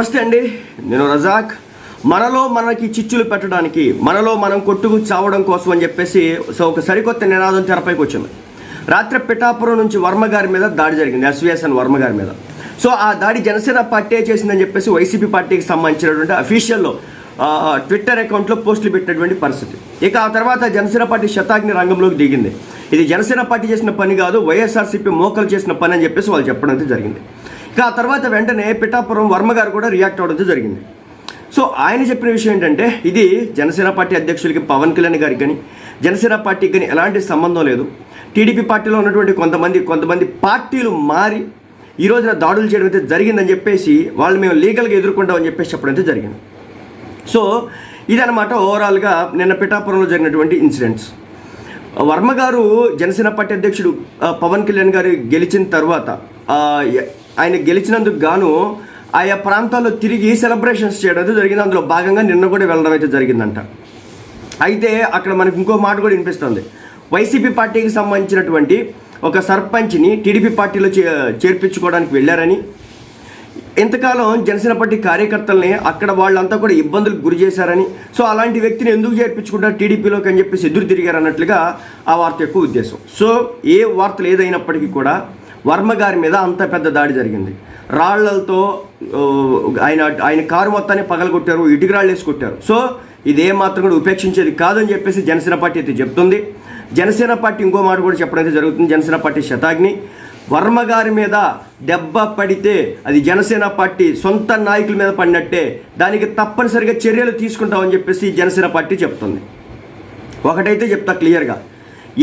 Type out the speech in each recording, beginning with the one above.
నమస్తే అండి నేను రజాక్. మనలో మనకి చిచ్చులు పెట్టడానికి మనలో మనం కొట్టుకు చావడం కోసం అని చెప్పేసి సో ఒక సరికొత్త నినాదం తెరపైకి వచ్చింది. రాత్రి పిఠాపురం నుంచి వర్మ గారి మీద దాడి జరిగింది ఎస్విఎస్ఎన్ వర్మ గారి మీద. సో ఆ దాడి జనసేన పార్టీ చేసిందని చెప్పేసి వైసీపీ పార్టీకి సంబంధించినటువంటి అఫీషియల్లో ట్విట్టర్ అకౌంట్లో పోస్టులు పెట్టినటువంటి పరిస్థితి. ఇక ఆ తర్వాత జనసేన పార్టీ శతాగ్ని రంగంలోకి దిగింది. ఇది జనసేన పార్టీ చేసిన పని కాదు వైఎస్ఆర్సీపీ మోకలు చేసిన పని అని చెప్పేసి వాళ్ళు చెప్పడం అయితే జరిగింది. ఆ తర్వాత వెంటనే పిఠాపురం వర్మ గారు కూడా రియాక్ట్ అవడం జరిగింది. సో ఆయన చెప్పిన విషయం ఏంటంటే ఇది జనసేన పార్టీ అధ్యక్షులకి పవన్ కళ్యాణ్ గారికి కానీ జనసేన పార్టీకి కానీ ఎలాంటి సంబంధం లేదు. టీడీపీ పార్టీలో ఉన్నటువంటి కొంతమంది కొంతమంది పార్టీలు మారి ఈ రోజున దాడులు చేయడం అయితే జరిగిందని చెప్పేసి వాళ్ళు మేము లీగల్గా ఎదుర్కొంటామని చెప్పేసి చెప్పడం అయితే జరిగింది. సో ఇదనమాట ఓవరాల్గా నిన్న పిఠాపురంలో జరిగినటువంటి ఇన్సిడెంట్స్ వర్మ గారు జనసేన పార్టీ అధ్యక్షుడు పవన్ కళ్యాణ్ గారు గెలిచిన తర్వాత ఆయన గెలిచినందుకు గాను ఆయా ప్రాంతాల్లో తిరిగి సెలబ్రేషన్స్ చేయడం అయితే జరిగింది. అందులో భాగంగా నిన్న కూడా వెళ్ళడం అయితే జరిగిందంట. అయితే అక్కడ మనకు ఇంకో మాట కూడా వినిపిస్తుంది. వైసీపీ పార్టీకి సంబంధించినటువంటి ఒక సర్పంచ్ని టీడీపీ పార్టీలో చే చేర్పించుకోవడానికి వెళ్ళారని ఇంతకాలం జనసేన పార్టీ కార్యకర్తల్ని అక్కడ వాళ్ళంతా కూడా ఇబ్బందులకు గురి చేశారని సో అలాంటి వ్యక్తిని ఎందుకు చేర్పించుకుంటారు టీడీపీలోకి అని చెప్పేసి ఎదురు తిరిగారు అన్నట్లుగా ఆ వార్త యొక్క ఉద్దేశం. సో ఏ వార్తలు ఏదైనప్పటికీ కూడా వర్మ గారి మీద అంత పెద్ద దాడి జరిగింది. రాళ్ళతో ఆయన ఆయన కారు మొత్తాన్ని పగలగొట్టారు ఇటుక రాళ్ళు వేసి కొట్టారు. సో ఇదే మాత్రం కూడా ఉపేక్షించేది కాదని చెప్పేసి జనసేన పార్టీ అయితే చెప్తుంది. జనసేన పార్టీ ఇంకో మాట కూడా చెప్పడం అయితే జరుగుతుంది. జనసేన పార్టీ శతాగ్ని. వర్మ గారి మీద దెబ్బ పడితే అది జనసేన పార్టీ సొంత నాయకుల మీద పడినట్టే దానికి తప్పనిసరిగా చర్యలు తీసుకుంటామని చెప్పేసి జనసేన పార్టీ చెప్తుంది. ఒకటైతే చెప్తా క్లియర్గా.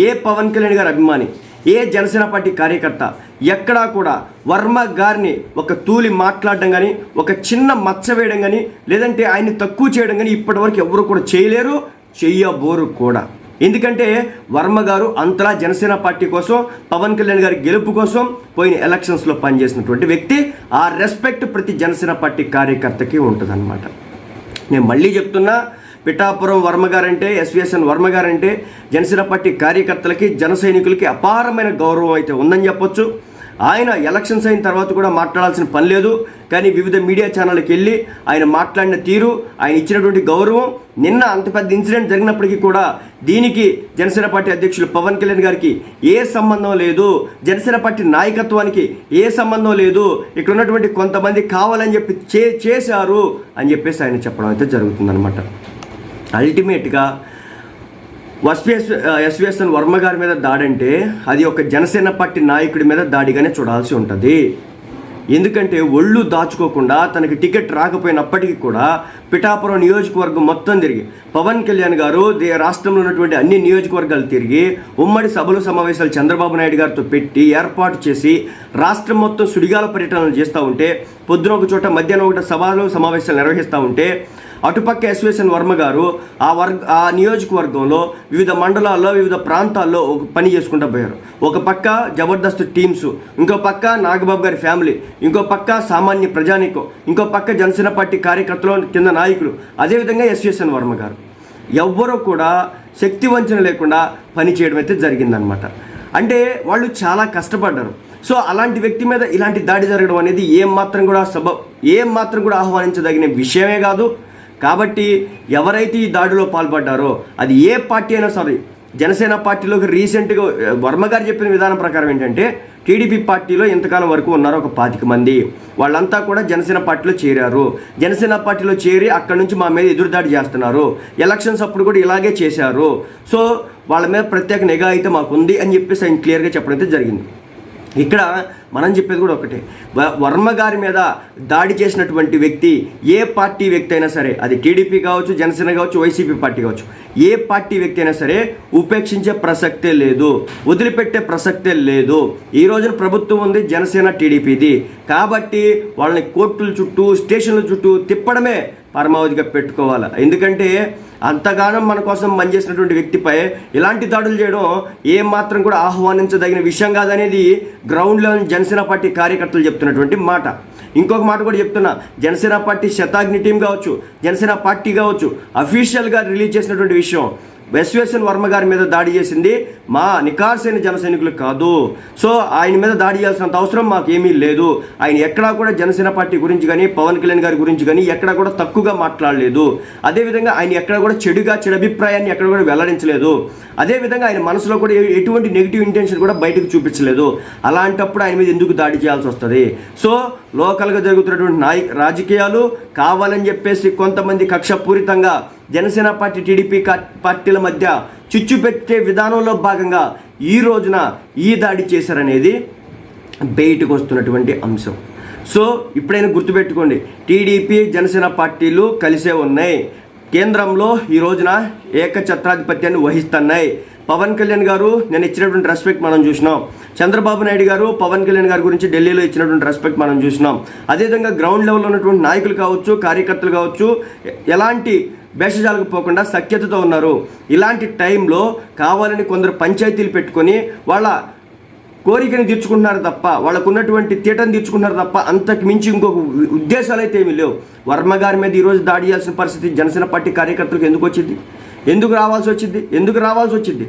ఏ పవన్ కళ్యాణ్ గారు అభిమాని ఏ జనసేన పార్టీ కార్యకర్త ఎక్కడా కూడా వర్మ గారిని ఒక తూలి మాట్లాడడం కానీ ఒక చిన్న మచ్చ వేయడం కానీ లేదంటే ఆయన్ని తక్కువ చేయడం కానీ ఇప్పటివరకు ఎవరు కూడా చేయలేరు చెయ్యబోరు కూడా. ఎందుకంటే వర్మ గారు అంతలా జనసేన పార్టీ కోసం పవన్ కళ్యాణ్ గారి గెలుపు కోసం పోయిన ఎలక్షన్స్లో పనిచేసినటువంటి వ్యక్తి ఆ రెస్పెక్ట్ ప్రతి జనసేన పార్టీ కార్యకర్తకి ఉంటుందన్నమాట. నేను మళ్ళీ చెప్తున్నా పిఠాపురం వర్మ గారంటే ఎస్విఎస్ఎన్ వర్మ గారంటే జనసేన పార్టీ కార్యకర్తలకి జన సైనికులకి అపారమైన గౌరవం అయితే ఉందని చెప్పొచ్చు. ఆయన ఎలక్షన్స్ అయిన తర్వాత కూడా మాట్లాడాల్సిన పని లేదు. కానీ వివిధ మీడియా ఛానళ్ళకి వెళ్ళి ఆయన మాట్లాడిన తీరు ఆయన ఇచ్చినటువంటి గౌరవం నిన్న అంత పెద్ద ఇన్సిడెంట్ జరిగినప్పటికీ కూడా దీనికి జనసేన పార్టీ అధ్యక్షులు పవన్ కళ్యాణ్ గారికి ఏ సంబంధం లేదు. జనసేన పార్టీ నాయకత్వానికి ఏ సంబంధం లేదు. ఇక్కడ ఉన్నటువంటి కొంతమంది కావాలని చెప్పి చే చేశారు అని చెప్పేసి ఆయన చెప్పడం అయితే జరుగుతుందన్నమాట. అల్టిమేట్గా ఎస్విఎస్ ఎస్విఎస్ఎన్ వర్మ గారి మీద దాడి అంటే అది ఒక జనసేన పార్టీ నాయకుడి మీద దాడిగానే చూడాల్సి ఉంటుంది. ఎందుకంటే ఒళ్ళు దాచుకోకుండా తనకి టికెట్ రాకపోయినప్పటికీ కూడా పిఠాపురం నియోజకవర్గం మొత్తం తిరిగి పవన్ కళ్యాణ్ గారు దే రాష్ట్రంలో ఉన్నటువంటి అన్ని నియోజకవర్గాలు తిరిగి ఉమ్మడి సభలు సమావేశాలు చంద్రబాబు నాయుడు గారితో పెట్టి ఏర్పాటు చేసి రాష్ట్రం మొత్తం సుడిగాల పర్యటనలు చేస్తూ ఉంటే పొద్దున ఒక చోట మధ్యాహ్నం ఒకటి సభలు సమావేశాలు నిర్వహిస్తూ ఉంటే అటుపక్క ఎస్వేసన్ వర్మ గారు ఆ వర్గ ఆ నియోజకవర్గంలో వివిధ మండలాల్లో వివిధ ప్రాంతాల్లో ఒక పని చేసుకుంటూ పోయారు. ఒక పక్క జబర్దస్త్ టీమ్స్ ఇంకో పక్క నాగబాబు గారి ఫ్యామిలీ ఇంకో పక్క సామాన్య ప్రజానికం ఇంకో పక్క జనసేన పార్టీ కార్యకర్తలు కింద నాయకులు అదేవిధంగా ఎస్వేసన్ వర్మ గారు. ఎవ్వరూ కూడా శక్తి వంచన లేకుండా పని చేయడం అయితే జరిగిందనమాట అంటే వాళ్ళు చాలా కష్టపడ్డారు. సో అలాంటి వ్యక్తి మీద ఇలాంటి దాడి జరగడం అనేది ఏం మాత్రం కూడా సబ ఏం మాత్రం కూడా ఆహ్వానించదగిన విషయమే కాదు. కాబట్టి ఎవరైతే ఈ దాడిలో పాల్పడ్డారో అది ఏ పార్టీ అయినా సరే జనసేన పార్టీలోకి రీసెంట్గా వర్మగారు వర్మ గారు చెప్పిన విధానం ప్రకారం ఏంటంటే టీడీపీ పార్టీలో ఇంతకాలం వరకు ఉన్నారు ఒక పాతిక మంది. వాళ్ళంతా కూడా జనసేన పార్టీలో చేరారు. జనసేన పార్టీలో చేరి అక్కడి నుంచి మా మీద ఎదురుదాడి చేస్తున్నారు. ఎలక్షన్స్ అప్పుడు కూడా ఇలాగే చేశారు. సో వాళ్ళ మీద ప్రత్యేక నిఘా అయితే మాకు ఉంది అని చెప్పేసి ఆయన క్లియర్గా చెప్పడం అయితే జరిగింది. ఇక్కడ మనం చెప్పేది కూడా ఒకటే. వ- వర్మ గారి మీద దాడి చేసినటువంటి వ్యక్తి ఏ పార్టీ వ్యక్తి అయినా సరే అది టీడీపీ కావచ్చు జనసేన కావచ్చు వైసీపీ పార్టీ కావచ్చు ఏ పార్టీ వ్యక్తి అయినా సరే ఉపేక్షించే ప్రసక్తే లేదు వదిలిపెట్టే ప్రసక్తే లేదు. ఈ రోజున ప్రభుత్వం ఉంది జనసేన టీడీపీది. కాబట్టి వాళ్ళని కోర్టుల చుట్టూ స్టేషన్ల చుట్టూ తిప్పడమే పరమావధిగా పెట్టుకోవాలి. ఎందుకంటే అంతగానం మన కోసం పనిచేసినటువంటి వ్యక్తిపై ఇలాంటి దాడులు చేయడం ఏమాత్రం మాత్రం కూడా ఆహ్వానించదగిన విషయం కాదనేది గ్రౌండ్లో జనసేన పార్టీ కార్యకర్తలు చెప్తున్నటువంటి మాట. ఇంకొక మాట కూడా చెప్తున్నా. జనసేన పార్టీ శతాగ్ని టీం కావచ్చు జనసేన పార్టీ కావచ్చు అఫీషియల్గా రిలీజ్ చేసినటువంటి విషయం. ఎస్వేసన్ వర్మ గారి మీద దాడి చేసింది మా నికార్సైన జనసైనికులు కాదు. సో ఆయన మీద దాడి చేయాల్సినంత అవసరం మాకు ఏమీ లేదు. ఆయన ఎక్కడా కూడా జనసేన పార్టీ గురించి కానీ పవన్ కళ్యాణ్ గారి గురించి కానీ ఎక్కడా కూడా తక్కువగా మాట్లాడలేదు. అదేవిధంగా ఆయన ఎక్కడ కూడా చెడుగా చెడు అభిప్రాయాన్ని ఎక్కడ కూడా వెల్లడించలేదు. అదేవిధంగా ఆయన మనసులో కూడా ఎటువంటి నెగిటివ్ ఇంటెన్షన్ కూడా బయటకు చూపించలేదు. అలాంటప్పుడు ఆయన మీద ఎందుకు దాడి చేయాల్సి వస్తుంది? సో లోకల్గా జరుగుతున్నటువంటి నాయ రాజకీయాలు కావాలని చెప్పేసి కొంతమంది కక్షపూరితంగా జనసేన పార్టీ టీడీపీ పార్టీల మధ్య చిచ్చు పెట్టే విధానంలో భాగంగా ఈ రోజున ఈ దాడి చేశారనేది బయటకు వస్తున్నటువంటి అంశం. సో ఇప్పుడైనా గుర్తుపెట్టుకోండి టీడీపీ జనసేన పార్టీలు కలిసే ఉన్నాయి. కేంద్రంలో ఈ రోజున ఏకఛత్రాధిపత్యాన్ని వహిస్తున్నాయి. పవన్ కళ్యాణ్ గారు నేను ఇచ్చినటువంటి రెస్పెక్ట్ మనం చూసినాం. చంద్రబాబు నాయుడు గారు పవన్ కళ్యాణ్ గారి గురించి ఢిల్లీలో ఇచ్చినటువంటి రెస్పెక్ట్ మనం చూసినాం. అదేవిధంగా గ్రౌండ్ లెవెల్లో ఉన్నటువంటి నాయకులు కావచ్చు కార్యకర్తలు కావచ్చు ఎలాంటి భేషజాలకు పోకుండా సఖ్యతతో ఉన్నారు. ఇలాంటి టైంలో కావాలని కొందరు పంచాయతీలు పెట్టుకొని వాళ్ళ కోరికని తీర్చుకుంటున్నారు తప్ప వాళ్ళకు ఉన్నటువంటి తీటను తీర్చుకుంటున్నారు తప్ప అంతకు మించి ఇంకొక ఉద్దేశాలు అయితే ఏమీ లేవు. వర్మ గారి మీద ఈరోజు దాడి చేయాల్సిన పరిస్థితి జనసేన పార్టీ కార్యకర్తలకు ఎందుకు వచ్చింది? ఎందుకు రావాల్సి వచ్చింది? ఎందుకు రావాల్సి వచ్చింది?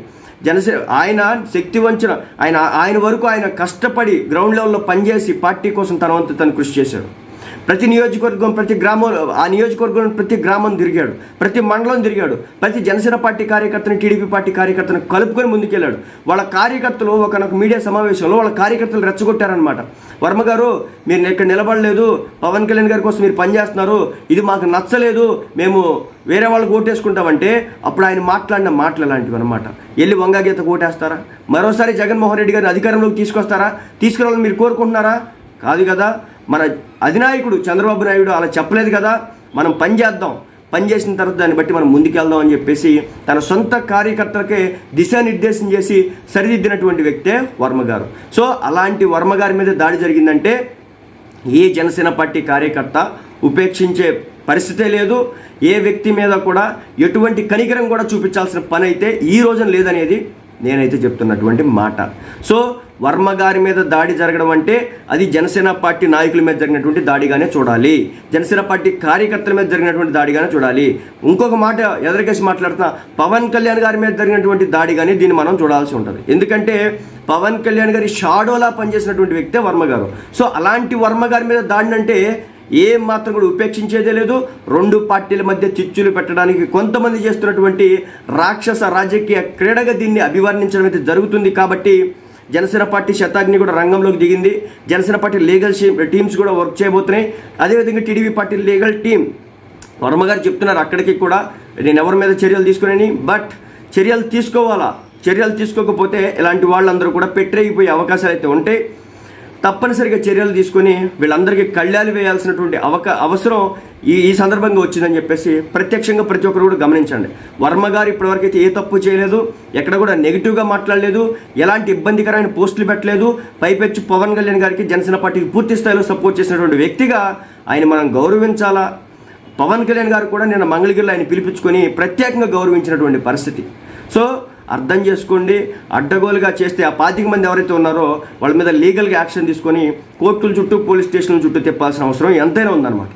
జనసేన ఆయన శక్తి వంచన ఆయన ఆయన వరకు ఆయన కష్టపడి గ్రౌండ్ లెవెల్లో పనిచేసి పార్టీ కోసం తన వంతు తను కృషి చేశాడు. ప్రతి నియోజకవర్గం ప్రతి గ్రామం ఆ నియోజకవర్గం ప్రతి గ్రామం తిరిగాడు. ప్రతి మండలం తిరిగాడు. ప్రతి జనసేన పార్టీ కార్యకర్తని టీడీపీ పార్టీ కార్యకర్తను కలుపుకొని ముందుకెళ్ళాడు. వాళ్ళ కార్యకర్తలు ఒక మీడియా సమావేశంలో వాళ్ళ కార్యకర్తలు రెచ్చగొట్టారనమాట వర్మ గారు మీరు ఇక్కడ నిలబడలేదు. పవన్ కళ్యాణ్ గారి కోసం మీరు పనిచేస్తున్నారు ఇది మాకు నచ్చలేదు. మేము వేరే వాళ్ళకి ఓటేసుకుంటామంటే అప్పుడు ఆయన మాట్లాడిన మాటలు అలాంటివి అనమాట వెళ్ళి వంగాగీత ఓటేస్తారా? మరోసారి జగన్మోహన్ రెడ్డి గారిని అధికారంలోకి తీసుకొస్తారా? తీసుకురావాలని మీరు కోరుకుంటున్నారా? కాదు కదా. మన అధినాయకుడు చంద్రబాబు నాయుడు అలా చెప్పలేదు కదా? మనం పని చేద్దాం. పనిచేసిన తర్వాత దాన్ని బట్టి మనం ముందుకెళ్దాం అని చెప్పేసి తన సొంత కార్యకర్తలకే దిశానిర్దేశం చేసి సరిదిద్దినటువంటి వ్యక్తే వర్మ గారు. సో అలాంటి వర్మ గారి మీద దాడి జరిగిందంటే ఏ జనసేన పార్టీ కార్యకర్త ఉపేక్షించే పరిస్థితే లేదు. ఏ వ్యక్తి మీద కూడా ఎటువంటి కనికరం కూడా చూపించాల్సిన పని అయితే ఈ రోజున లేదనేది నేనైతే చెప్తున్నటువంటి మాట. సో వర్మ గారి మీద దాడి జరగడం అంటే అది జనసేన పార్టీ నాయకుల మీద జరిగినటువంటి దాడిగానే చూడాలి. జనసేన పార్టీ కార్యకర్తల మీద జరిగినటువంటి దాడిగానే చూడాలి. ఇంకొక మాట ఎదరికేసి మాట్లాడుతున్నా పవన్ కళ్యాణ్ గారి మీద జరిగినటువంటి దాడిగానే దీన్ని మనం చూడాల్సి ఉంటుంది. ఎందుకంటే పవన్ కళ్యాణ్ గారి షాడోలా పనిచేసినటువంటి వ్యక్తే వర్మ గారు. సో అలాంటి వర్మ గారి మీద దాడిని అంటే ఏం మాత్రం కూడా ఉపేక్షించేదే లేదు. రెండు పార్టీల మధ్య చిచ్చులు పెట్టడానికి కొంతమంది చేస్తున్నటువంటి రాక్షస రాజకీయ క్రీడగా దీన్ని అభివర్ణించడం అయితే జరుగుతుంది కాబట్టి జనసేన పార్టీ శతాగ్ని కూడా రంగంలోకి దిగింది. జనసేన పార్టీ లీగల్ టీమ్స్ కూడా వర్క్ చేయబోతున్నాయి. అదేవిధంగా TDP party legal team Varma garu చెప్తున్నారు అక్కడికి కూడా నేను ఎవరి మీద చర్యలు తీసుకునేని బట్ చర్యలు తీసుకోవాలా? చర్యలు తీసుకోకపోతే ఇలాంటి వాళ్ళందరూ కూడా పెట్టరేగిపోయే అవకాశాలు అయితే ఉంటాయి. తప్పనిసరిగా చర్యలు తీసుకొని వీళ్ళందరికీ కళ్యాలు వేయాల్సినటువంటి అవక అవసరం ఈ ఈ సందర్భంగా వచ్చిందని చెప్పేసి ప్రత్యక్షంగా ప్రతి ఒక్కరు కూడా గమనించండి. వర్మ గారు ఇప్పటివరకు అయితే ఏ తప్పు చేయలేదు ఎక్కడ కూడా నెగిటివ్గా మాట్లాడలేదు ఎలాంటి ఇబ్బందికరమైన పోస్టులు పెట్టలేదు. పైపెచ్చు పవన్ కళ్యాణ్ గారికి జనసేన పార్టీకి పూర్తి స్థాయిలో సపోర్ట్ చేసినటువంటి వ్యక్తిగా ఆయన మనం గౌరవించాలా? పవన్ కళ్యాణ్ గారు కూడా నిన్న మంగళగిరిలో ఆయన పిలిపించుకొని ప్రత్యేకంగా గౌరవించినటువంటి పరిస్థితి. సో అర్థం చేసుకోండి అడ్డగోలుగా చేస్తే ఆ పాతిక మంది ఎవరైతే ఉన్నారో వాళ్ళ మీద లీగల్గా యాక్షన్ తీసుకొని కోర్టుల చుట్టూ పోలీస్ స్టేషన్ల చుట్టూ తిప్పాల్సిన అవసరం ఎంతైనా ఉందన్నమాట.